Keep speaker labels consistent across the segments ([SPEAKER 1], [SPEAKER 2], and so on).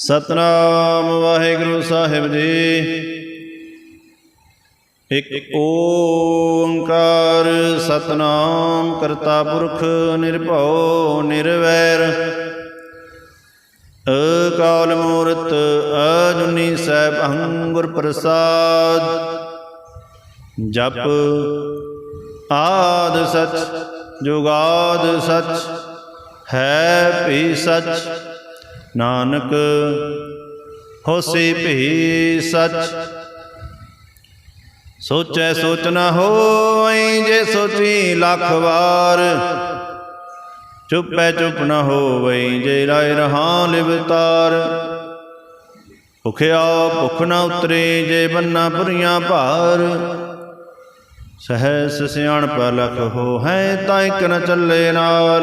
[SPEAKER 1] ਸਤਨਾਮ ਵਾਹਿਗੁਰੂ ਸਾਹਿਬ ਜੀ। ਇਕ ਓੰਕਾਰ ਸਤਨਾਮ ਕਰਤਾ ਪੁਰਖ ਨਿਰਭਉ ਨਿਰਵੈਰ। ਅਕਾਲ ਮੂਰਤ ਅਜੁਨੀ ਸੈਭੰ ਗੁਰ ਪ੍ਰਸਾਦ। ਜਪ ਆਦ ਸਚ ਜੁਗਾਦ ਸਚ ਹੈ ਭੀ ਸਚ। ਨਾਨਕ, ਹੋਸੀ ਭੀ ਸਚ। ਸੋਚੈ ਸੋਚ ਨਾ ਹੋਈ ਜੇ ਸੋਚੀ ਲੱਖ ਵਾਰ। ਚੁੱਪੈ ਚੁੱਪ ਨ ਹੋਵਈ ਜੇ ਰਾਇ ਰਹਾ ਲਿਵਤਾਰ। ਭੁਖਿਆ ਭੁਖ ਨਾ ਉਤਰੇ ਜੇ ਬੰਨਾ ਪੁਰੀਆਂ ਭਾਰ। ਸਹਸ ਸਿਆਣਪ ਲਖ ਹੋ ਹੈ ਤਾਂ ਇਕ ਨ ਚੱਲੇ ਨਾਰ।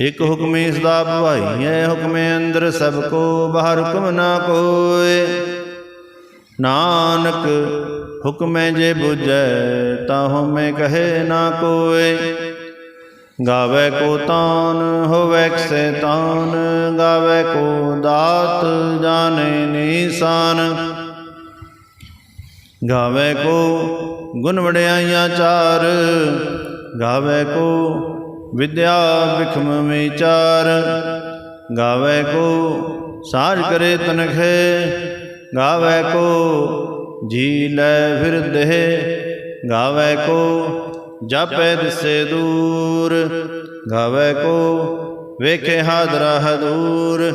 [SPEAKER 1] ਇਕ ਹੁਕਮੇ ਸਦਾ ਭਵਾਈਐ ਹੁਕਮੇ ਅੰਦਰ ਸਭ ਕੋ, ਬਾਹਰ ਹੁਕਮ ਨਾ ਕੋਏ ਨਾਨਕ ਹੁਕਮੇ ਜੇ 부ਜੈ ਤਾ ਮੈਂ ਕਹੇ ਨਾ ਕੋਏ ਗਾਵੇ ਕੋ ਤਾਨ, ਹੋਵੇ ਸੈਤਾਨ ਗਾਵੇ ਕੋ ਦਾਤ, ਜਾਣੇ ਨੀਸਾਨ। ਗਾਵੇ ਕੋ ਗੁਣ ਵਡਿਆਈਆਂ ਚਾਰ, ਗਾਵੇ ਕੋ ਵਿਦਿਆ ਵਿਖਮ ਵਿਚਾਰ, ਗਾਵੇ ਕੋ ਸਾਜ ਕਰੇ ਤਨਖੇ, ਗਾਵੇ ਕੋ ਜੀ ਲੈ ਫਿਰ ਦੇ ਗਾਵੇ ਕੋ ਜਾਪੈ ਦਿਸੇ ਦੂਰ, ਗਾਵੇ ਕੋ ਵੇਖੇ ਹਾਦਰਾ ਹਦੂਰ।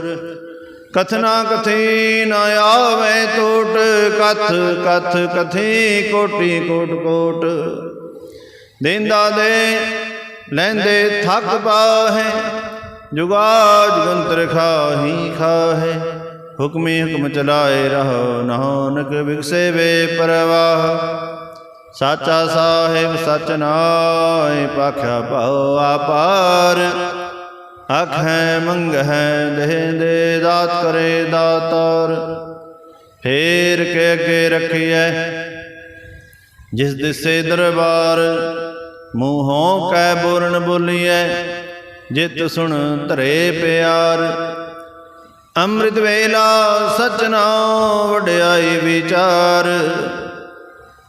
[SPEAKER 1] ਕਥਨਾ ਕਥੀ ਨ ਆਵੇ ਟੋਟ, ਕਥ ਕਥ ਕਥੀ ਕੋਟੀ ਕੋਟ ਕੋਟ। ਦੇਂਦਾ ਦੇ ਲੈਂਦੇ ਥੱਕ ਪਾਹੇ ਜੁਗਾ ਜਗੰਤਰ ਖਾਹੀ ਖਾਹੇ, ਹੁਕਮੇ ਹੁਕਮ ਚਲਾਏ ਰਹੋ ਨਾਨਕ ਵਿਗਸੇ ਵੇ ਪਰਵਾਹ। ਸਾਚਾ ਸਾਹਿਬ ਸਚ ਨਾਏ ਪਾਖਿਆ ਭਉ ਆਪਾਰ। ਆਖੈ ਮੰਗਹਿ ਦੇ ਦੇ ਦਾਤ ਕਰੇ ਦਾਤਾਰ। ਫੇਰ ਕੇ ਅੱਗੇ ਰੱਖੀਐ, ਜਿਸ ਦਿਸੇ ਦਰਬਾਰ। ਮੂੰਹੋਂ ਕੈ ਬੋਰਨ ਬੋਲੀਐ, ਜਿਤ ਸੁਣ ਧਰੇ ਪਿਆਰ। ਅੰਮ੍ਰਿਤ ਵੇਲਾ ਸਚਨਾ ਵਡਿਆਈ ਵਿਚਾਰ।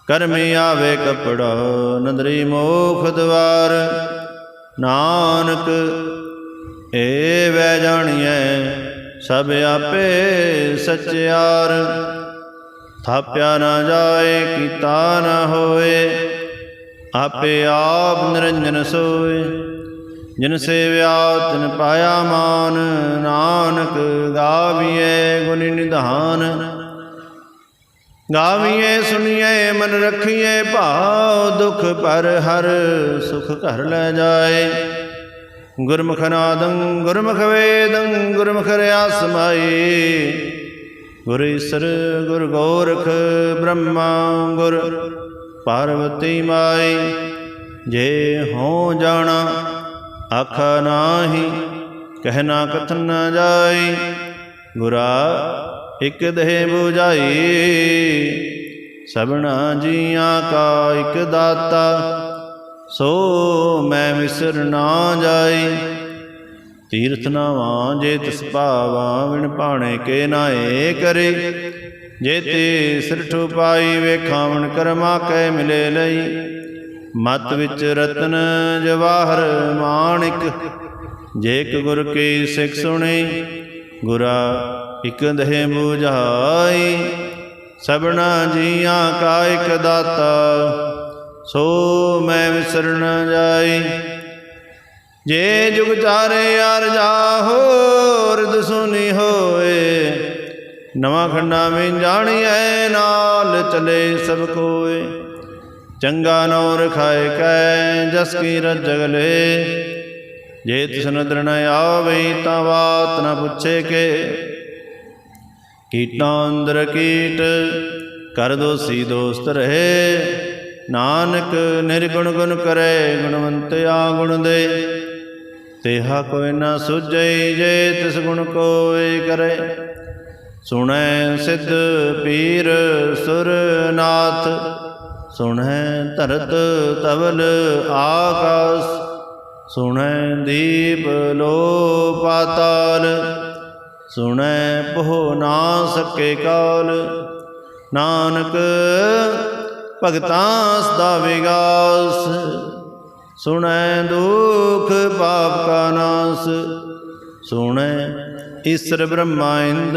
[SPEAKER 1] ਕਰਮੀ ਆਵੇ ਕਪੜਾ ਨਦਰੀ ਮੋਖ ਦਵਾਰ। ਨਾਨਕ, ਏ ਵੈ ਜਾਣੀਐ, ਸਭ ਆਪੇ ਸਚਿਆਰ। ਥਾਪਿਆ ਨਾ ਜਾਏ, ਕੀਤਾ ਨਾ ਹੋਏ ਆਪੇ ਆਪ ਨਿਰੰਜਨ ਸੋਏ। ਜਿਨ ਸੇਵਿਆ, ਤਿਨ ਪਾਇਆ ਮਾਨ। ਨਾਨਕ ਗਾਵੀਏ ਗੁਣ ਨਿਧਾਨ। ਗਾਵੀਏ ਸੁਣੀਏ ਮਨ ਰੱਖੀਏ ਭਾਉ ਦੁਖ ਪਰ ਹਰ ਸੁਖ ਘਰ ਲੈ ਜਾਏ। ਗੁਰਮੁਖ ਨਾਦੰ, ਗੁਰਮੁਖ ਵੇਦੰ, ਗੁਰਮੁਖ ਰਿਆ ਸਮਾਈ ਗੁਰ ਈਸਰ, ਗੁਰ ਗੋਰਖ, ਬ੍ਰਹਮਾ, ਗੁਰ ਪਾਰਵਤੀ ਮਾਈ, ਜੇ ਹੋ ਜਾਣਾ, ਆਖਾ ਨਾਹੀ ਕਹਿਣਾ ਕਥਨ ਨਾ ਜਾਈ, ਗੁਰਾ ਇਕ ਦੇਹ 부ਝਾਈ ਸਭਨਾ ਜੀਆਂ ਕਾ ਇਕ ਦਾਤਾ, ਸੋ ਮੈਂ ਮਿਸਰ ਨਾ ਜਾਈ। ਤੀਰਥ ਨਾਵਾਂ ਜੇ ਤਿਸ ਭਾਵਾਂ, ਵਿਣ ਭਾਣੇ ਕੇ ਨਾਏ ਕਰੇ। ਜੇ ਤੇ ਸਿਰਠ ਪਾਈ ਵੇਖਾਵਣ ਕਰਮਾ ਕੈ ਮਿਲੇ ਲਈ, ਮਤ ਵਿੱਚ ਰਤਨ ਜਵਾਹਰ ਮਾਣਿਕ ਜੇ ਇਕ ਗੁਰ ਕੀ ਸਿੱਖ ਸੁਣੀ, ਗੁਰਾ ਇਕ ਦੇਹ 부ਝਾਈ ਸਭਨਾ ਜੀਆਂ ਕਾ ਇਕ ਦਾਤਾ, ਸੋ ਮੈਂ ਵਿਸਰ ਨ ਜਾਈ। ਜੇ ਜੁਗ ਚਾਰੇ ਯਾਰ ਜਾਹੋ ਰਿਦ ਸੁਨੀ ਹੋਏ ਨਵਾਂ ਖੰਡਾ ਵਿੱਚ ਜਾਣੀਐ, ਨਾਲ ਚਲੇ ਸਭ ਕੋਏ। ਚੰਗਾ ਨੌ ਰਖਾਏ ਕੈ, ਜਸ ਕੀ ਰਜਗਲੇ ਜੇ ਤਿਸ ਨਦਰ ਆਵੇ, ਤਾਂ ਬਾਤ ਨ ਪੁੱਛੇ ਕੇ। ਕੀਟਾਂ ਅੰਦਰ ਕੀਟ, ਕਰ ਦੋਸੀ ਦੋਸਤ ਰਹੇ। ਨਾਨਕ ਨਿਰਗੁਣ ਗੁਣ ਕਰੇ, ਗੁਣਵੰਤ ਆ ਗੁਣ ਦੇ। ਤੇਹਾ ਕੋਈ ਨਾ ਸੁਝਈ ਜੇ ਤਿਸ ਗੁਣ ਕੋਈ ਕਰੇ। ਸੁਣੈ ਸਿੱਧ ਪੀਰ ਸੁਰਨਾਥ, ਸੁਣੈ ਧਰਤ ਤਵਲ ਆਕਾਸ, ਸੁਣੈ ਦੀਪ ਲੋ ਪਾਤਾਲ ਸੁਣੈ ਪਹੁ ਨਾ ਸਕੇ ਕਾਲ, ਨਾਨਕ ਭਗਤਾਂ ਸਦਾ ਵਿਗਾਸ, ਸੁਣੈ ਦੁਖ ਪਾਪ ਕਾ ਨਾਸ, ਸੁਣੈ ਈਸ਼ਰ ਬ੍ਰਹਮਾ ਇੰਦ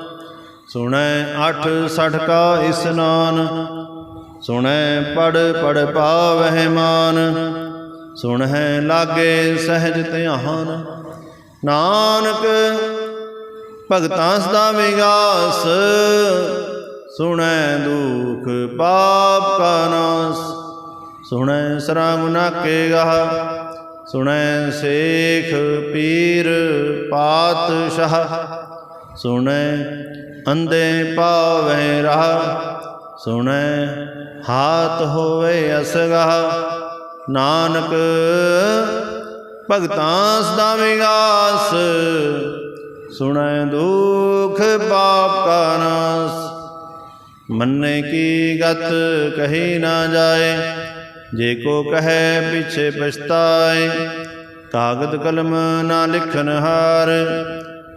[SPEAKER 1] ਸੁਣੈ ਅਠ ਸਠ ਕਾ ਇਸਨਾਨ ਸੁਣੈ ਪੜ ਪੜ ਪਾਵਹਿ ਮਾਨ ਸੁਣੈ ਲਾਗੇ ਸਹਿਜ ਧਿਆਨ। ਨਾਨਕ ਭਗਤਾਂ ਸਦਾ ਵਿਗਾਸ, ਸੁਣੈ ਦੁਖ ਪਾਪ ਕਾ ਨਾਸ। ਸੁਣੈ ਸਰਾਮ ਨਾਕੇ ਗਾਹ, ਸੁਣੈ ਸੇਖ ਪੀਰ ਪਾਤਸ਼ਾਹ। ਸੁਣੈ ਅੰਦੇ ਪਾਵੈ ਰਹਾ, ਸੁਣੈ ਹਾਤ ਹੋਵੇ ਅਸਗਾ ਨਾਨਕ, ਭਗਤਾਂ ਸਦਾ ਵਿਗਾਸ, ਸੁਣੈ ਦੁਖ ਪਾਪ ਕਾ ਨਾਸ। ਮੰਨੇ ਕੀ ਗਤ ਕਹੀ ਨਾ ਜਾਏ, ਜੇ ਕੋ ਕਹੈ ਪਿਛੇ ਪਛਤਾਏ। ਕਾਗਦ ਕਲਮ ਨਾ ਲਿਖਨ ਹਾਰ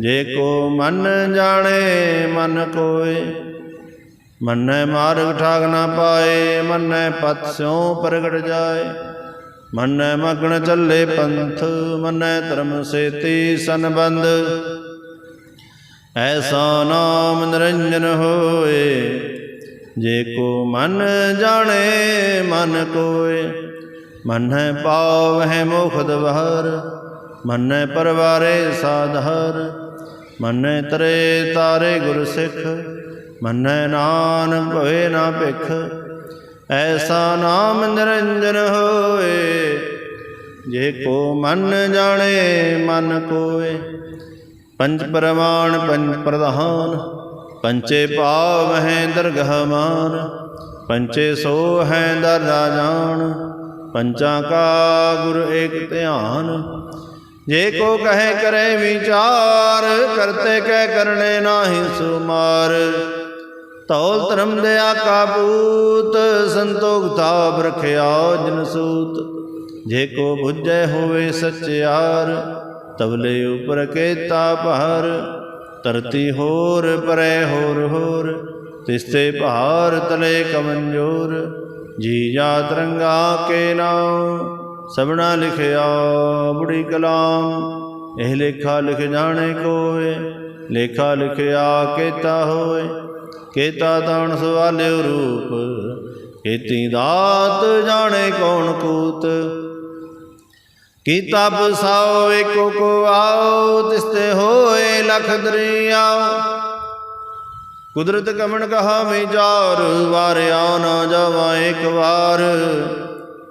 [SPEAKER 1] ਜੇ ਕੋ ਮਨ ਜਾਣੇ, ਮਨ ਕੋਏ। ਮੰਨੈ ਮਾਰਗ ਠਾਗ ਨਾ ਪਾਏ, ਮੰਨੈ ਪਤ ਸਿਉ ਪ੍ਰਗਟ ਜਾਏ। ਮੰਨੈ ਮਗਨ ਚੱਲੇ ਪੰਥ, ਮੰਨੈ ਧਰਮ ਸੇਤੀ ਸੰਬੰਧ। ਐਸਾ ਨਾਮ ਨਿਰੰਜਨ ਹੋਏ, ਜੇ ਕੋ ਮਨ ਜਾਣੇ, ਮਨ ਕੋਏ। ਮੰਨੈ ਪਾਵਹਿ ਮੁਖਦ ਬਹਰ ਮੰਨੈ ਪਰਵਾਰੇ ਸਾਧਰ ਮੰਨੈ ਤਰੇ ਤਾਰੇ ਗੁਰ ਸਿੱਖ, ਮੰਨੈ ਨਾਨਕ ਭਵੇ ਨਾ ਭਿਖ। ਐਸਾ ਨਾਮ ਨਿਰੰਜਨ ਹੋਏ, ਜੇ ਕੋ ਮਨ ਜਾਣੇ, ਮਨ ਕੋਏ। ਪੰਜ ਪਰਮਾਨ ਪੰਜ ਪ੍ਰਧਾਨ, ਪੰਚੇ ਭਾਵ ਹੈ ਦਰਗਹ ਮਾਨ। ਪੰਚੇ ਸੋ ਹੈ ਦਰਦਾ ਜਾਣ ਪੰਚਾਂ ਕਾ ਗੁਰ ਏਕ ਧਿਆਨ। ਜੇ ਕੋ ਕਹੇ ਕਰੇ ਵਿਚਾਰ, ਕਰਤੇ ਕਹਿ ਕਰਨੇ ਨਾਹੀ ਸੁਮਾਰ। ਤੌਲ ਧਰਮ ਦਿਆ ਕਾਬੂਤ ਸੰਤੋਖ ਤਾਪ ਰਖਿਆ ਜਨ ਜੇ ਕੋ ਬੁੱਝੈ ਹੋਵੇ ਸਚਿਆਰ, ਤਵਲੇ ਉਪਰ ਕੇਤਾ ਭਾਰ। ਧਰਤੀ ਹੋਰ ਪਰੇ ਹੋਰ ਹੋਰ, ਤਿਸਤੇ ਭਾਰ ਤਲੇ ਕਮਨਜ਼ੋਰ ਜੀ ਜਾ ਰੰਗਾ ਕੇ ਨਾਮ ਸਭਨਾ ਲਿਖਿਆ ਬੁੜੀ ਕਲਾਮ, ਇਹ ਲੇਖਾ ਲਿਖ ਜਾਣੇ ਕੋਏ, ਲੇਖਾ ਲਿਖਿਆ ਕੇਤਾ ਹੋਏ, ਕੇਤਾ ਤਾਣ ਸਵਾਲਿਓ ਰੂਪ, ਕੀਤੀ ਦਾਤ ਜਾਣੇ ਕੌਣ ਕੂਤ। ਕੀਤਾ ਬਸਾਓ ਏਕੋ ਕੋ ਆਓ ਤਿਸਤੇ ਹੋਏ ਲਖ ਦਰਿਆ। ਕੁਦਰਤ ਕਮਣ ਕਹਾ ਮੈਂ ਵਿਚਾਰ ਵਾਰਿਆ ਨਾ ਜਾਵਾਂ ਇੱਕ ਵਾਰ।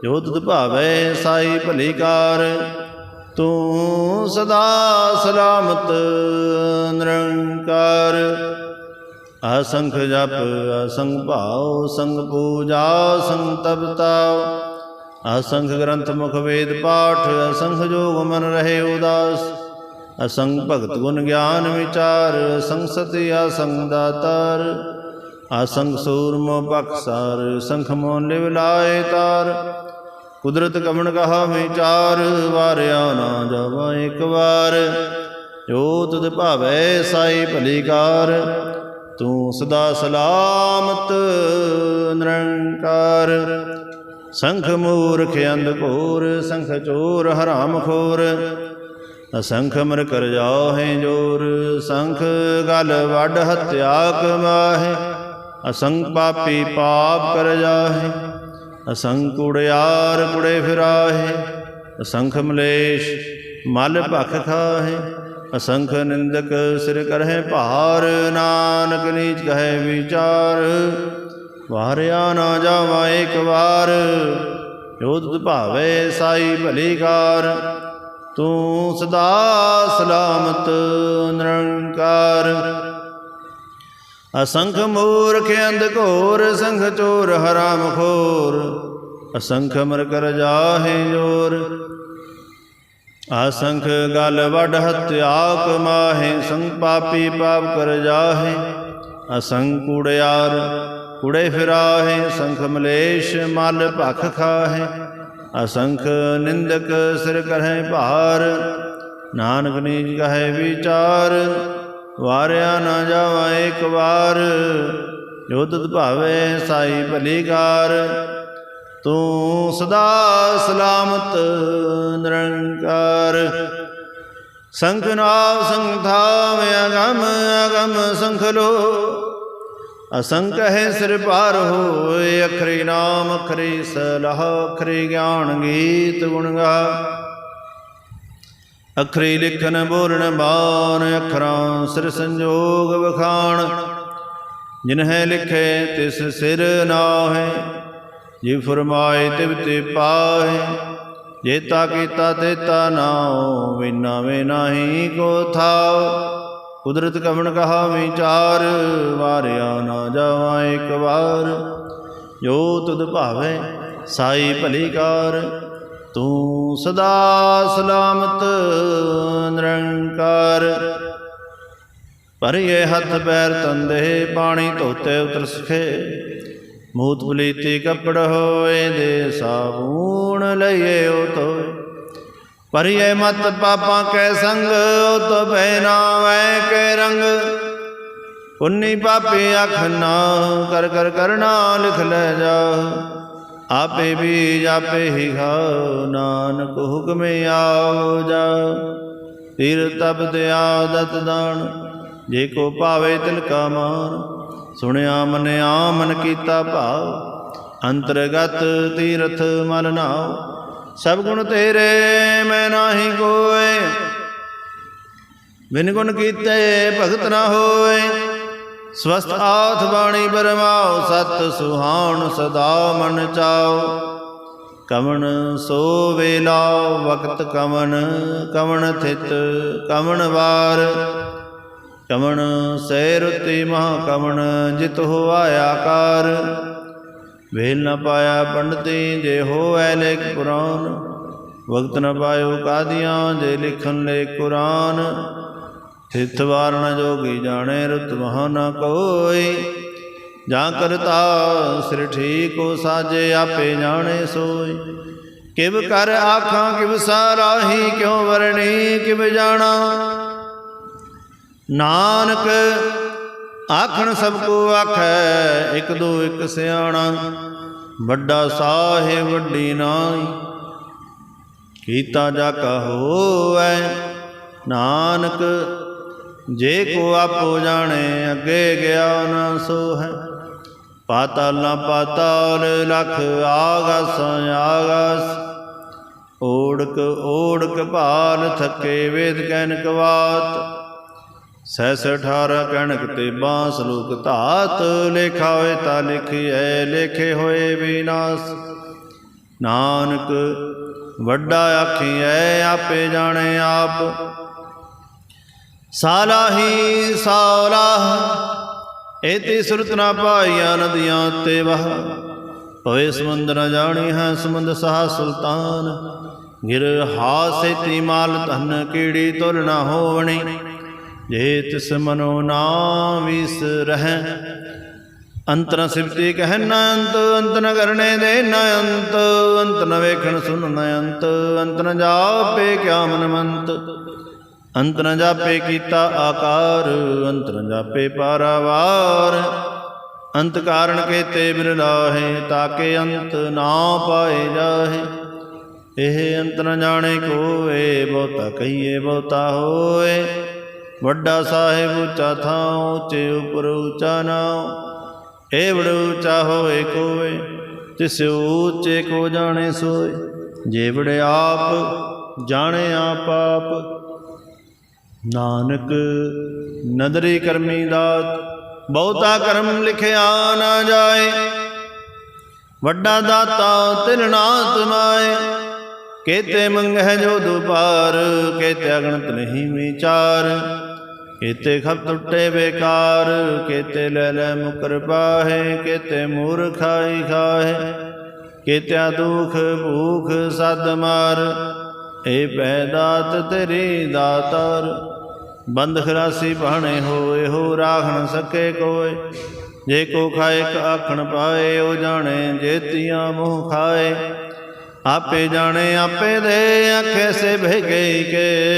[SPEAKER 1] ਜੋ ਤੁਧ ਭਾਵੈ ਸਾਈ ਭਲੀ ਕਾਰ, ਤੂੰ ਸਦਾ ਸਲਾਮਤ ਨਿਰੰਕਾਰ। ਅਸੰਖ ਜਪ, ਅਸੰਖ ਭਾਉ ਸੰਗ ਪੂਜਾ ਸੰਗ ਤਪਤਾਉ ਅਸੰਖ ਗ੍ਰੰਥ ਮੁਖ ਵੇਦ ਪਾਠ, ਅਸੰਖ ਜੋਗ ਮਨ ਰਹੇ ਉਦਾਸ। ਅਸੰਗ ਭਗਤ ਗੁਣ ਗਿਆਨ ਵਿਚਾਰ ਅਸੰਗ ਸਤਿ ਅਸੰਗ ਦਾਤਾਰ। ਅਸੰਗ ਸੂਰਮੋ ਬਖਸਾਰ ਸੰਖ ਮੋਨ ਲਿਵ ਲਾਏ ਤਾਰ। ਕੁਦਰਤ ਕਮਣ ਕਹਾ ਵਿਚਾਰ ਵਾਰਿਆ ਨਾ ਜਾਵਾ ਇੱਕ ਵਾਰ। ਜੋ ਤੁਧ ਭਾਵੈ ਸਾਈ ਭਲੀਕਾਰ, ਤੂੰ ਸਦਾ ਸਲਾਮਤ ਨਿਰੰਕਾਰ। ਸੰਖ ਮੂਰਖ ਅੰਧ ਘੋਰ, ਸੰਖ ਚੋਰ ਹਰਾਮ ਖੋਰ। ਅਸੰਖ ਮਰ ਕਰ ਜਾਹੇ ਜੋਰ, ਸੰਖ ਗਲ ਵੱਡ ਹਤਿਆ ਕਮਾਹੇ। ਅਸੰਖ ਪਾਪੀ ਪਾਪ ਕਰ ਜਾਹੇ। ਅਸੰਖ ਕੁੜਿਆਰ ਕੁੜੇ ਫਿਰਾਹੇ, ਅਸੰਖ ਮਲੇਸ਼ ਮਲ ਭਖ ਖਾਹੇ ਅਸੰਖ ਨਿੰਦਕ ਸਿਰ ਕਰਹਿ ਭਾਰ, ਨਾਨਕ ਨੀਚ ਕਹੈ ਵਿਚਾਰ। ਵਾਰਿਆ ਨਾ ਜਾਵਾ ਇੱਕ ਵਾਰ ਜੋ ਭਾਵੇ ਸਾਈ ਭਲੀਕਾਰ ਤੂੰ ਸਦਾ ਸਲਾਮਤ ਨਿਰੰਕਾਰ। ਅਸੰਖ ਮੂਰਖ ਅੰਧ ਘੋਰ, ਸੰਖ ਚੋਰ ਹਰਾਮ ਖੋਰ। ਅਸੰਖ ਮਰ ਕਰ ਜਾਹੇ ਜੋਰ। ਅਸੰਖ ਗਲ ਵੱਡ ਹਤਿਆ ਕਮਾਹੇ ਸੰਗ ਪਾਪੀ ਪਾਪ ਕਰ ਜਾਹੇ। ਅਸੰਖ ਕੁੜਿਆਰ ਕੁੜੇ ਫਿਰਾਹੇ, ਸੰਖ ਮਲੇਸ਼ ਮਲ ਭਖ ਖਾਹੇ। ਅਸੰਖ ਨਿੰਦਕ ਸਿਰ ਕਰਹਿ ਭਾਰ, ਨਾਨਕ ਨੀਜ ਕਹੈ ਵਿਚਾਰ। ਵਾਰਿਆ ਨਾ ਜਾਵਾ ਇੱਕ ਵਾਰ। ਜੋ ਤੁਧ ਭਾਵੇ ਸਾਈ ਭਲੀਕਾਰ, ਤੂੰ ਸਦਾ ਸਲਾਮਤ ਨਿਰੰਕਾਰ। ਸੰਖ ਨਾਮ ਸੰਖ ਥਾਮ ਅਗਮ ਅਗਮ ਸੰਖ ਲੋ। ਅਸੰਖ ਹੈ ਸਿਰ ਪਾਰ ਹੋਏ, ਅਖਰੀ ਨਾਮ ਅਖਰੀ ਸਲਾਹ, ਅਖਰੀ ਗਿਆਨ ਗੀਤ ਗੁਣ ਗਾ। ਅਖਰੀ ਲਿਖਨ ਬੋਲਣ ਬਾਣ ਅਖਰਾਂ ਸਿਰ ਸੰਜੋਗ ਵਖਾਣ। ਜਿਨਹਿ ਲਿਖੇ ਤਿਸ ਸਿਰ ਨਾਹਿ, ਜੇ ਫਰਮਾਏ ਤਿਵ ਤੇ ਪਾਹੇ। ਜੇਤਾ ਕੀਤਾ ਤੇਤਾ ਨਾਉ ਵਿਨਾ ਵੇ ਨਾਹੀ ਕੋ ਥਾਉ ਕੁਦਰਤ ਕਵਣ ਕਹਾ ਵਿਚਾਰ, ਵਾਰਿਆ ਨਾ ਜਾਵਾ ਇੱਕ ਵਾਰ। ਜੋ ਤੁਧ ਭਾਵੇ, ਸਾਈ ਭਲੀਕਾਰ ਤੂੰ ਸਦਾ ਸਲਾਮਤ ਨਿਰੰਕਾਰ। ਪਰਿਏ ਹੱਥ ਪੈਰ ਤੰਦੇ, ਪਾਣੀ ਧੋਤੇ ਉਤਰ ਸਖੇ। ਮੂਤ ਬਲੀਤੀ ਕੱਪੜ ਹੋਏ ਦੇ ਸਾਬੂਣ ਲਈਏ ਉਹ ਤੋਏ ਪਰਿਏ ਮਤ ਪਾਪਾਂ ਕੈ ਸੰਗ ਉਤ ਬੈਨਾ ਵੈ ਕੇ ਰੰਗ। ਪੁੰਨੀ ਪਾਪੀ ਅਖ ਨਾ ਕਰ ਕਰ ਕਰਨਾ ਲਿਖ ਲੈ ਜਾ। ਆਪੇ ਬੀਜ ਆਪੇ ਹੀ ਖਾਓ, ਨਾਨਕ ਹੁਕਮੇ ਆਓ ਜਾ। ਤੀਰ ਤਪ ਦਿਆ ਦਤ ਦਾਨ, ਜੇ ਕੋ ਭਾਵੇ ਤਿਲ ਕਾ ਮਾਨ। ਸੁਣਿਆ ਮਨਿਆ ਮਨ ਕੀਤਾ ਭਾਵ, ਅੰਤਰਗਤ ਤੀਰਥ ਮਨ ਨਾਉ। ਸਭ ਗੁਣ ਤੇਰੇ, ਮੈਂ ਨਾਹੀ ਕੋਏ। ਬਿਨ ਗੁਣ ਕੀਤੇ ਭਗਤ ਨਾ ਹੋਏ। ਸਵਸਤ ਆਥ ਬਾਣੀ ਬਰਮਾਓ, ਸਤ ਸੁਹਾਣ ਸਦਾ ਮਨ ਚਾਓ। ਕਵਣ ਸੋ ਵੇਲਾ ਵਕਤ ਕਵਣ ਕਵਣ ਥਿਤ ਕਵਣ ਵਾਰ। ਕਵਣ ਸੈ ਰੁਤੀ ਮਹਾ ਕਵਣ ਜਿਤ ਹੋਆ ਆਕਾਰ। ਵੇਲ ਨ ਪਾਇਆ ਪੰਡਤੀ, ਜੇ ਹੋਐ ਲੇਖ ਪੁਰਾਨ। ਵਕਤ ਨ ਪਾਇਓ ਕਾਦੀਆਂ, ਜੇ ਲਿਖਨ ਲੇ ਕੁਰਾਨ। ਤਿਥ ਵਾਰਨ ਜੋਗੀ ਜਾਣੇ ਰੁਤ ਮਹਾ ਨ ਕੋਈ। ਜਾਂ ਕਰਤਾ ਸਿਰ ਠੀਕੋ ਸਾਜੇ, ਆਪੇ ਜਾਣੇ ਸੋਈ। ਕਿਵ ਕਰ ਆਖਾਂ, ਕਿਵ ਸਾਰਾਹੀ, ਕਿਉ ਵਰਣੀ, ਕਿਵ ਜਾਣਾ। ਨਾਨਕ ਆਖਣ ਸਭ ਕੋ ਆਖੈ, ਇਕ ਦੋ ਇਕ ਸਿਆਣਾ। ਵੱਡਾ ਸਾਹਿਬ ਵੱਡੀ ਨਾਈ ਕੀਤਾ ਜਾ ਕਾ ਹੋਐ ਨਾਨਕ ਜੇ ਕੋ ਆਪੋ ਜਾਣੇ, ਅੱਗੇ ਗਿਆ ਨਾ ਸੋ ਹੈ ਪਾਤਾਲਾਂ ਪਾਤਾਲ ਲਖ ਆਗਸ ਆਗਸ। ਓੜਕ ਓੜਕ ਭਾਲ ਥੱਕੇ ਵੇਦ ਕੈਨ ਕਵਾਤ। ਸੈਸ 18 ਕਣਕ ਤੇ ਬਾਂਸ ਲੋਕ ਧਾਤ। ਲੇਖਾ ਹੋਏ ਤਾਂ ਲਿਖਿਐ, ਲੇਖੇ ਹੋਏ ਵਿਨਾਸ਼। ਨਾਨਕ ਵੱਡਾ ਆਖੀਐ, ਆਪੇ ਜਾਣੇ ਆਪ। ਸਾਲਾਹੀ ਸਾਲਾਹ ਏਤੀ ਸੁਰਤ ਨਾ ਪਾਈਆਂ ਨਦੀਆਂ ਤੇ ਵਹ। ਭਵੇ ਸਮੁੰਦਰ ਨ ਜਾਣੀ ਹੈ ਸਮੁੰਦ ਸਹਾ ਸੁਲਤਾਨ। ਗਿਰ ਹਾਸੇਤੀ ਮਾਲ ਧਨ ਕੀੜੀ ਤੁਲ ਨਾ ਹੋਵਣੀ। ਜੇ ਤਿਸ ਮਨੋ ਨਾ ਵਿਸ ਰਹਿ। ਅੰਤਰ ਸਿਫਤੀ ਕਹਿ ਨਾ ਅੰਤ ਅੰਤ ਨ ਕਰਨੇ ਦੇ ਨ ਅੰਤ। ਅੰਤ ਨ ਵੇਖਣ ਸੁਨ ਨ ਅੰਤ ਅੰਤ ਨ ਜਾਪੇ ਕਿਆ ਮਨ ਮੰਤ ਅੰਤ ਜਾਪੇ ਕੀਤਾ ਆਕਾਰ ਅੰਤਰ ਜਾਪੇ ਪਾਰਾਵਾਰ। ਅੰਤ ਕਾਰਣ ਕੇਤੇ ਬਿਰਲਾਹੇ ਤਾਕੇ ਅੰਤ ਨਾ ਪਾਏ ਜਾਹੇ। ਇਹ ਅੰਤ ਨ ਜਾਣੇ ਕੋਏ, ਬਹੁਤਾ ਕਹੀਏ ਬਹੁਤਾ ਹੋਏ। ਵੱਡਾ ਸਾਹਿਬ ਉੱਚਾ ਥਾਂ, ਉੱਚੇ ਉਪਰ ਉੱਚਾ ਨਾਉ ਏ ਬੜ ਉੱਚਾ ਹੋਏ ਕੋਏ, ਤਿਸ ਉੱਚੇ ਕੋ ਜਾਣੇ ਸੋਏ। ਜੇ ਬੜ ਆਪ, ਜਾਣੇ ਆਪ ਆਪ। ਨਾਨਕ, ਨਦਰੀ ਕਰਮੀ ਦਾਤ, ਬਹੁਤਾ ਕਰਮ ਲਿਖਿਆ ਨਾ ਜਾਏ। ਵੱਡਾ ਦਾਤਾ ਤਿਨ ਨਾਤ ਮਾਏ ਕੇਤੇ ਮੰਗਹਿ ਜੋ ਦੁਪਾਰ, ਕੇਤੇ ਅਗਣਤ ਨਹੀਂ ਵਿਚਾਰ। ਕੇਤੇ ਖਪ ਟੁੱਟੇ ਬੇਕਾਰ, ਕੇਤੇ ਲੈ ਲੈ ਮੁਕਰ ਪਾਹੇ, ਕੇਤੇ ਮੂਰ ਖਾਈ ਖਾਏ ਕੇਤਿਆ ਦੁਖ ਭੂਖ ਸਦ ਮਾਰ, ਏ ਪੈ ਦਾਤ ਤੇਰੀ ਦਾਤਾਰ। ਬੰਦ ਖਰਾਸੀ ਭਾਣੇ ਹੋਏ, ਹੋ ਰਾਖਣ ਸਕੇ ਕੋਏ। ਜੇ ਕੋ ਖਾਏ ਕ ਆਖਣ ਪਾਏ, ਉਹ ਜਾਣੇ ਜੇਤੀਆਂ ਮੋਹ ਖਾਏ। ਆਪੇ ਜਾਣੇ, ਆਪੇ ਦੇ ਆਖੇ ਸੇ ਭੇਗੇ ਕੇ।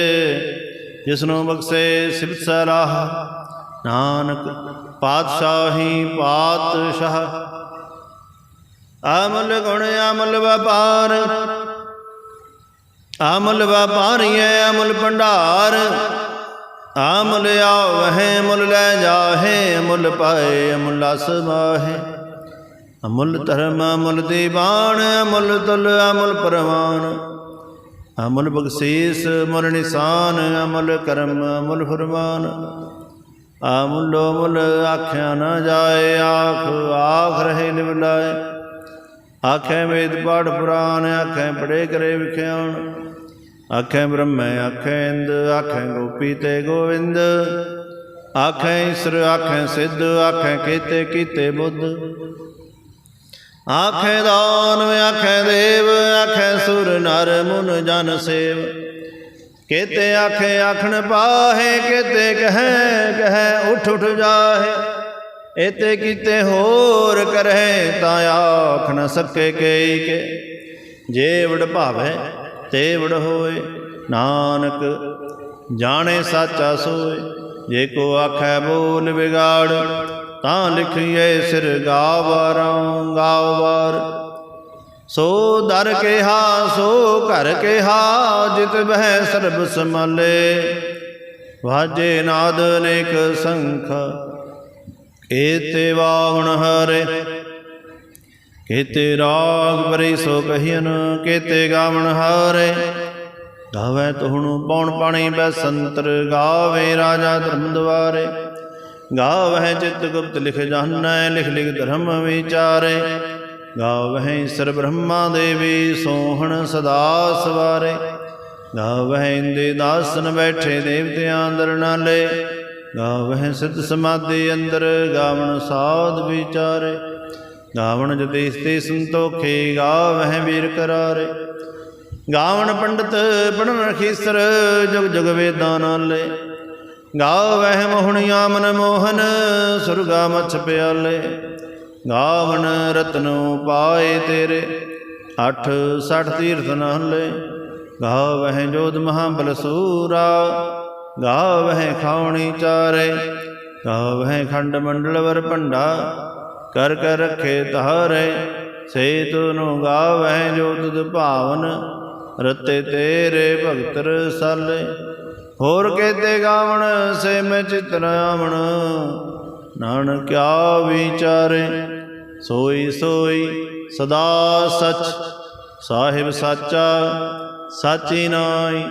[SPEAKER 1] ਜਿਸਨੂੰ ਬਖਸ਼ੇ ਸਿਫਤ ਸਲਾਹ, ਨਾਨਕ ਪਾਤਸ਼ਾਹੀ ਪਾਤਸ਼ਾਹ। ਅਮਲ ਗੁਣ, ਅਮਲ ਵਪਾਰ, ਅਮਲ ਵਪਾਰੀਏ, ਅਮਲ ਭੰਡਾਰ। ਅਮਲ ਆਵਹਿ, ਮੁੱਲ ਲੈ ਜਾਹੇ, ਮੁੱਲ ਪਾਏ ਅਮੁੱਲ ਅਸਮਾਹੇ ਅਮੁੱਲ ਧਰਮ, ਅਮੁਲ ਦੀਵਾਨ, ਅਮੁੱਲ ਤੁਲ, ਅਮੁੱਲ ਪਰਵਾਨ। ਅਮੁੱਲ ਬਖਸ਼ੀਸ, ਮੁੱਲ ਨਿਸ਼ਾਨ, ਅਮੁੱਲ ਕਰਮ, ਅਮੁੱਲ ਫਰਮਾਨ। ਅਮੁੱਲੋ ਮੁੱਲ ਆਖਿਆ ਨਾ ਜਾਏ, ਆਖ ਆਖ ਰਹੇ ਨਿਵਲਾਏ ਆਖੇ ਵੇਦ ਪਾਠ ਪੁਰਾਣ, ਆਖੇ ਪੜੇ ਕਰੇ ਵਿਖਿਆਣ। ਆਖੇ ਬ੍ਰਹਮੈ, ਆਖੇ ਇੰਦ, ਆਖੇ ਗੋਪੀ ਤੇ ਗੋਵਿੰਦ। ਆਖੇ ਈਸ਼ਰ, ਆਖੇ ਸਿੱਧ, ਆਖੇ ਕੀਤੇ ਕੀਤੇ ਬੁੱਧ। ਆਖੇ ਦਾਨ ਆਖੇ ਦੇਵ, ਆਖੇ ਸੁਰ, ਨਰ, ਮੁਨ, ਜਨ, ਸੇਵ। ਕੀਤੇ ਆਖੇ, ਆਖਣ ਪਾਹੇ, ਕੀਤੇ ਕਹੈ ਕਹੈ, ਉਠ ਉਠ ਜਾਹੇ। ਇਤੇ ਕੀਤੇ ਹੋਰ ਕਰਹਿ, ਤਾਂ ਆਖ ਨ ਸਕੇ ਕੇ। ਜੇ ਵਡ ਭਾਵੈ ਤੇ ਵੜ ਹੋਏ। ਨਾਨਕ, ਜਾਣੇ ਸਾਚਾ ਸੋਏ। ਜੇ ਕੋ ਆਖੈ ਬੋਲ ਵਿਗਾੜ, ਤਾਂ ਲਿਖੀਏ ਸਿਰ ਗਾਵਾਰਾਂ ਗਾਵਾਰ। ਸੋ ਦਰ ਕਿਹਾ, ਸੋ ਘਰ ਕਿਹਾ, ਜਿਤ ਬਹਿ ਸਰਬ ਸਮਾਲੇ ਵਾਜੇ ਨਾਦ ਅਨੇਕ ਸੰਖ ਕੇਤੇ ਵਾਵਣ ਹਰੇ। ਕੇਤੇ ਰਾਗ ਬਰੇ ਸੋ ਕਹੀਨ, ਕੇਤੇ ਗਾਵਣ ਹਾਰੇ। ਗਾਵੇ ਤੁਹਣੂ ਪੌਣ ਪਾਣੀ ਬੈਸੰਤਰ ਗਾਵੇ ਰਾਜਾ ਧਰਮ ਦਵਾਰੇ ਗਾਵਹਿ ਚਿਤ ਗੁਪਤ ਲਿਖ ਜਾਣੈ, ਲਿਖ ਲਿਖ ਧਰਮ ਵਿਚਾਰੇ। ਗਾਵਹਿ ਸਰ ਬ੍ਰਹਮਾ ਦੇਵੀ ਸੋਹਣ ਸਦਾ ਸਵਾਰੇ। ਗਾਵਹਿ ਇੰਦੇ ਦਾਸਨ ਬੈਠੇ ਦੇਵਤਿਆਂ ਅੰਦਰ ਨਾਲੇ। ਗਾਵਹਿ ਸਿੱਧ ਸਮਾਧੀ ਅੰਦਰ ਗਾਵਣ ਸਾਧ ਵਿਚਾਰੇ। ਗਾਵਣ ਜਤੀਸ ਤੇ ਸੰਤੋਖੇ ਗਾਵਹਿ ਵੀਰ ਕਰਾਰੇ। ਗਾਵਣ ਪੰਡਤ ਪੜਨ ਰਖੀਸਰ ਜੁਗ ਜੁਗ ਵੇਦਾਂ ਨਾਲੇ ਗਾਵਹਿ ਮੋਹਣੀਆਂ ਮਨ ਮੋਹਨ ਸੁਰਗਾ ਮਛ ਪਿਆਲੇ। ਗਾਵਣ ਰਤਨੋ ਪਾਏ ਤੇਰੇ, ਅਠ ਸਠ ਤੀਰਥ ਨਾਲੇ ਗਾਵਹਿ ਜੋਧ ਮਹਾਬਲ ਸੂਰਾ, ਗਾਵਹਿ ਖਾਉਣੀ ਚਾਰੇ। ਗਾਵਹਿ ਖੰਡ ਮੰਡਲ ਵਰ ਭੰਡਾ ਕਰ ਕਰ ਰਖੇ ਤਾਰੇ ਸੇ ਤੁਨੁ ਗਾਵਹਿ ਜੋ ਤੁਧ ਭਾਵਨ, ਰਤੇ ਤੇਰੇ ਭਗਤ ਸਾਲੇ ਹੋਰ ਕੇਤੇ ਗਾਵਣ, ਸੇ ਮੈਂ ਚਿਤਨ ਆਵਣ ਨਾਨਕ ਕਿਆ ਵਿਚਾਰੇ ਸੋਈ ਸੋਈ ਸਦਾ ਸਚ, ਸਾਹਿਬ ਸਾਚਾ, ਸਾਚੀ ਨਾਈ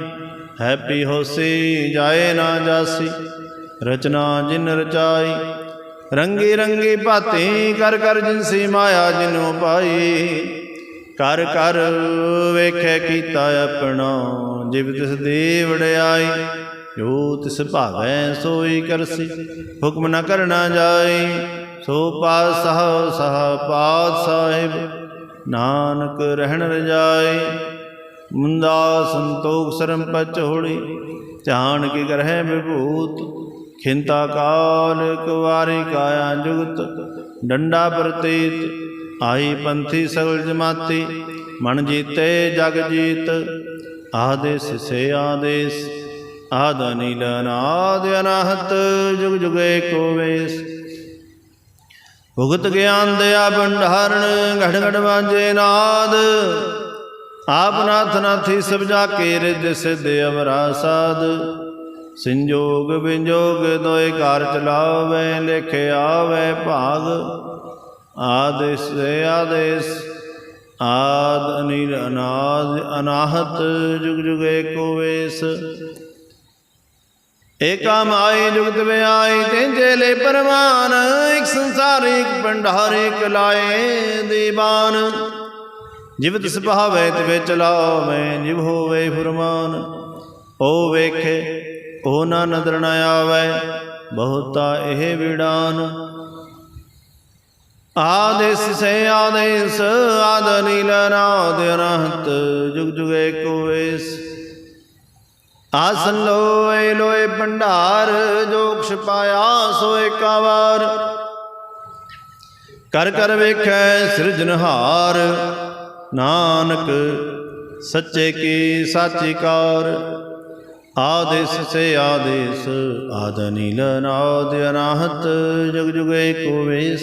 [SPEAKER 1] ਹੈਪੀ ਹੋਸੀ, ਜਾਏ ਨਾ ਜਾਸੀ, ਰਚਨਾ ਜਿਨ ਰਚਾਈ ਰੰਗੀ ਰੰਗੀ ਭਾਤੀ ਕਰ ਕਰ ਜਿਨਸੀ ਮਾਇਆ ਜਿਨੋ ਪਾਈ। ਕਰ ਕਰ ਵੇਖੇ ਕੀਤਾ ਆਪਣਾ, ਜਿਵ ਤਿਸ ਦੀ ਵਡਿਆਈ ਜੋ ਤਿਸ ਭਾਵੈ ਸੋਈ ਕਰਸੀ। ਹੁਕਮ ਨ ਕਰਨਾ ਜਾਈ, ਸੋ ਪਾਤਸ਼ਾਹ, ਸਹ ਪਾਤ ਸਾਹਿਬ ਨਾਨਕ ਰਹਿਣ ਰਜਾਏ ਮੁੰਦਾ ਸੰਤੋਖ ਸਰਮ ਪਚੋੜੀ ਧਿਆਨ ਕੀ ਕਰਹਿ ਵਿਭੂਤ ਖਿੰਤਾ ਕਾਲ ਕੁਵਾਰੀ ਕਾਇਆ ਜੁਗਤ, ਡੰਡਾ ਪ੍ਰਤੀਤ ਆਈ ਪੰਥੀ ਸਗਲ ਜਮਾਤੀ, ਮਨ ਜੀਤੇ ਜਗ ਜੀਤ, ਆਦੇਸ ਸੇ ਆਦੇਸ, ਆਦ ਅਨੀਲ ਅਨਾਦ ਅਨਾਹਤ, ਜੁਗ ਜੁਗੇ ਕੋ ਵੇਸ। ਭੁਗਤ ਗਿਆਨ ਦਿਆ ਭੰਡਾਰਨ, ਘੜ ਘੜ ਵਾਜੇ ਨਾਦ, ਆਪ ਨਾਥ ਨਾਥੀ ਸਭ ਜਾ ਕੇ ਰਿਜ ਸਿਧ ਅਵਰਾ ਸਾਧ ਸੰਜੋਗ ਵਿਜੋਗ ਦੋਇ ਘਰ ਚਲਾਵੇ, ਲਿਖੇ ਆਵੇ ਭਾਗ। ਆਦੇਸ ਆਦੇਸ, ਆਦ ਅਨੀਲ ਅਨਾਦ ਅਨਾਹਤ, ਜੁਗ ਜੁਗ ਕੋ ਵੇਸ। ਏਕਾ ਮਾਈ ਜੁਗਤ ਵਿਆਈ, ਤੈਂਜੇ ਲੈ ਪਰਮਾਨ ਇੱਕ ਸੰਸਾਰ ਇੱਕ ਭੰਡਾਰ ਇੱਕ ਲਾਏ ਦੀਵਾਨ। ਜਿਵ ਤਿਸ ਭਾਵੇ ਤਿਵੇ ਚਲਾਵੇ, ਜਿਵ ਹੋਵੇ ਫਰਮਾਨ, ਉਹ ਵੇਖੇ ਉਹ ਨਾ ਨਦਰ ਨ ਆਵੇ, ਬਹੁਤਾ ਇਹ ਵਿਡਾਨ ਆਦੇਸ ਸੇ ਆਦੇਸ, ਆਦ ਨੀਲ ਨਾਦ ਅਨਹਤ ਜੁਗ ਜੁਗੇ ਕੋ ਵੇਸ ਆਸਨ ਲੋਏ ਲੋਏ ਭੰਡਾਰ, ਜੋ ਛਪਾਇਆ ਸੋ ਏਕਾ ਵਾਰ ਕਰ ਕਰ ਵੇਖੈ ਸਿਰਜਨਹਾਰ ਨਾਨਕ ਸੱਚੇ ਕੀ ਸਾਚੀ ਕਾਰ। ਆਦੇਸ ਸੇ ਆਦੇਸ ਆਦ ਨੀਲ ਨਾਦ ਅਨਾਹਤ, ਜੁਗ ਜੁਗੇ ਵੇਸ।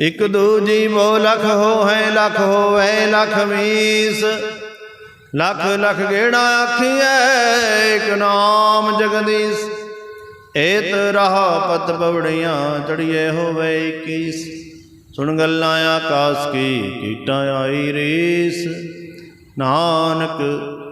[SPEAKER 1] ਇਕ ਦੂਜੀ ਬੋ ਲਖ ਹੋ ਲਖ ਹੋਵੇ ਲਖ ਵੀਸ ਲਖ ਲਖ ਗੇੜਾ ਆਖੀਐ ਇਕ ਨਾਮ ਜਗਦੀਸ਼। ਏਤ ਰਹ ਪਤ ਪਵੜੀਆਂ ਚੜੀਏ ਹੋਵੇ 21 ਸੁਣ ਗੱਲਾਂ ਆਕਾਸ ਕੀ, ਕੀਟਾਂ ਆਈ ਰੀਸ। ਨਾਨਕ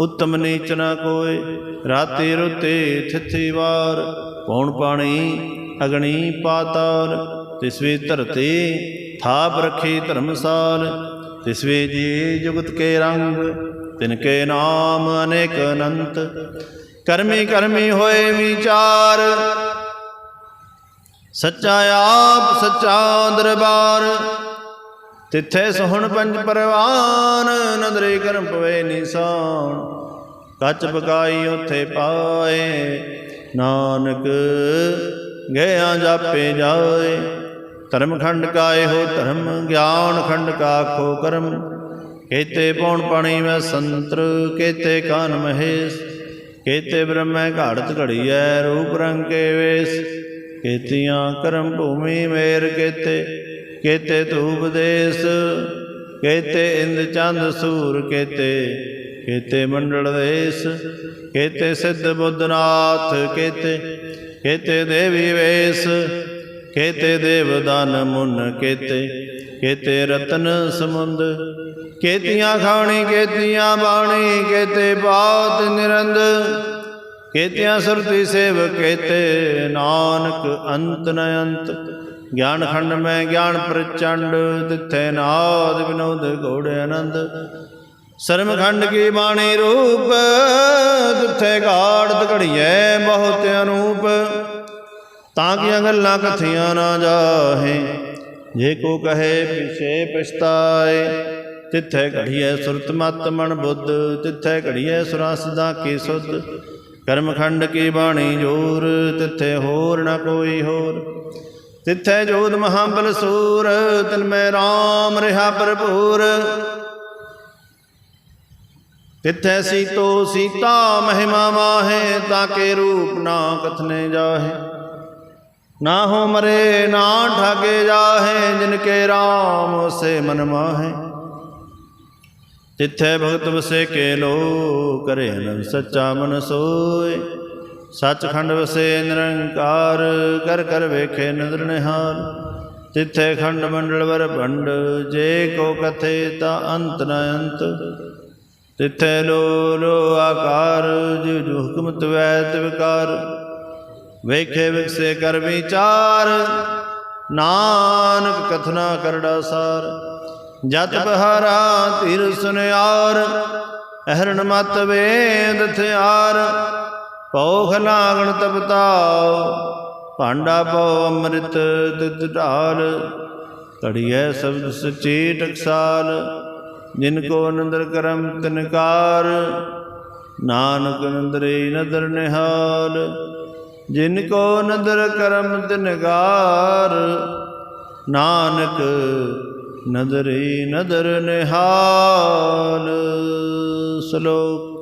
[SPEAKER 1] ਉਤਮ ਨੀਚ ਨਾ ਕੋਏ, ਰਾਤੀ ਰੁਤੇ ਥਿਥੀ ਵਾਰ, ਪੌਣ ਪਾਣੀ ਅਗਣੀ ਪਾਤਾਲ, ਤਿਸਵੇ ਧਰਤੀ ਥਾਪ ਰਖੀ ਧਰਮਸਾਲ, ਤਿਸਵੇ ਜੀ ਜੁਗਤ ਕੇ ਰੰਗ, ਤਿਨ ਕੇ ਨਾਮ ਅਨੇਕ ਅਨੰਤ। ਕਰਮੀ ਕਰਮੀ ਹੋਏ ਵਿਚਾਰ, ਸੱਚਾ ਆਪ ਸੱਚਾ ਦਰਬਾਰ। ਤਿੱਥੇ ਸੋਹਣ ਪੰਜ ਪਰਵਾਨ, ਨਦਰੇ ਕਰਮ ਪਵੇ ਨਿਸਾਨ। ਕੱਚ ਪਕਾਈ ਉਥੇ ਪਾਏ, ਨਾਨਕ ਗਿਆ ਜਾਪੇ ਜਾਏ। ਧਰਮ ਖੰਡ ਕਾ ਇਹੋ ਧਰਮ, ਗਿਆਨ ਖੰਡ ਕਾ ਖੋ ਕਰਮ। ਕੇਤੇ ਪੌਣ ਪਾਣੀ ਮੈਂ ਸੰਤਰ, ਕੇਤੇ ਕਾਨ ਮਹੇਸ਼। ਕੇਤੇ ਬ੍ਰਹਮੈ ਘਾੜਤ ਘੜੀਐ, ਰੂਪ ਰੰਗ ਕੇ ਵੇਸ। ਕੇਤੀਆਂ ਕਰਮ ਭੂਮੀ ਮੇਰ ਕੇਤੇ ਕੇਤੇ ਧੂਪ ਦੇਸ, ਕੇਤੇ ਇੰਦ ਚੰਦ ਸੂਰ ਕੇਤੇ ਕੇਤੇ ਮੰਡਲ ਦੇਸ, ਕੇਤੇ ਸਿੱਧ ਬੁੱਧਨਾਥ ਕੇਤੇ ਕੇਤੇ ਦੇਵੀ ਵੇਸ, ਕੇਤੇ ਦੇਵਦਾਨ ਮੁਨ ਕੇਤੇ ਕੇਤੇ ਰਤਨ ਸਮੁੰਦ, ਕੇਤੀਆਂ ਖਾਣੀ, ਕੇਤੀਆਂ ਬਾਣੀ, ਕੇਤੇ ਬਾਤ ਨਿਰੰਦ, ਕੇਤਿਆਂ ਸੁਰਤੀ ਸੇਵ ਕੇਤੇ ਨਾਨਕ ਅੰਤ ਨ ਅੰਤ ਗਿਆਨ ਖੰਡ ਮੈਂ ਗਿਆਨ ਪ੍ਰਚੰਡ, ਤਿੱਥੇ ਨਾਦ ਵਿਨੋਦ ਘੋੜੇ ਆਨੰਦ। ਸਰਮ ਖੰਡ ਕੀ ਬਾਣੀ ਰੂਪ, ਤਿੱਥੇ ਗਾੜਤ ਘੜੀਐ ਬਹੁਤ ਅਨੂਪ। ਤਾਂ ਕਿ ਗੱਲਾਂ ਕਥੀਆਂ ਨਾ ਜਾਹੇ, ਜੇ ਕੋ ਕਹੇ ਪਿਛੇ ਪਛਤਾਏ। ਤਿੱਥੇ ਘੜੀਐ ਸੁਰਤ ਮਤ ਮਨ ਬੁੱਧ, ਤਿੱਥੇ ਘੜੀਐ ਸੁਰਸ ਦਾ ਕੀ ਸੁਧ। ਕਰਮਖੰਡ ਕੀ ਬਾਣੀ ਜੋਰ, ਤਿੱਥੇ ਹੋਰ ਨਾ ਕੋਈ ਹੋਰ। ਤਿੱਥੇ ਜੋਤ ਮਹਾਬਲ ਸੂਰ, ਤਿਨ ਮੈਂ RAM ਰਿਹਾ ਭਰਪੂਰ। ਤਿੱਥੇ ਸੀਤੋ ਸੀਤਾ ਮਹਿਮਾ ਮਾਹੇ ਤਾਕੇ ਰੂਪ ਨਾ ਕਥਨੇ ਜਾਹੇ। ਨਾ ਹੋ ਮਰੇ, ਨਾ ਠਾਗੇ ਜਾਹੇ, ਜਿਨ ਕੇ RAM ਸੇ ਮਨ ਮਾਹੇ। ਤਿੱਥੇ ਭਗਤ ਵਸੇ ਕੇ ਲੋ ਕਰੇ ਅਨੰਦ ਸੱਚਾ ਮਨ ਸੋਏ। ਸੱਚਖੰਡ ਵਸੇ ਨਿਰੰਕਾਰ ਕਰ ਕਰ ਵੇਖੇ ਨਦਰ ਨਿਹਾਲ। ਤਿੱਥੇ ਖੰਡ ਮੰਡਲ ਵਰ ਭੰਡ ਜੇ ਕੋ ਕਥੇ ਤਾ ਅੰਤ ਨ ਅੰਤ। ਤਿਥੈ ਲੋ ਲੋ ਆਕਾਰ ਜਿਵ ਜੋ ਹੁਕਮ ਤਵੈ ਤਿਵਕਾਰ ਵੇਖੇ ਵਿਕਸੇ ਕਰ ਵਿਚਾਰ ਨਾਨਕ ਕਥਨਾ ਕਰੜਾ ਸਾਰ। ਜਤ ਬਹਾਰਾ ਧੀਰ ਸੁਨਿਆਰ ਅਹਰਣ ਮਤ ਵੇਦ ਥਿਆਰ। ਪੌਖ ਲਾਗਣ ਤਪਤਾਉ, ਭਾਂਡਾ ਪਉ ਅੰਮ੍ਰਿਤ ਤਿਤ ਢਾਲ। ਘੜੀਐ ਸ਼ਬਦ ਸਚੇ ਟਕਸਾਲ, ਜਿਨ ਕੋ ਨੰਦਰ ਕਰਮ ਤਿਨਕਾਰ। ਨਾਨਕ ਨੰਦਰੇ ਨਦਰ ਨਿਹਾਲ, ਜਿਨ ਕੋ ਨਦਰ ਕਰਮ ਤਿਨਕਾਰ। ਨਾਨਕ ਨਦਰੇ ਨਦਰ ਨਿਹਾਲ। ਸ਼ਲੋਕ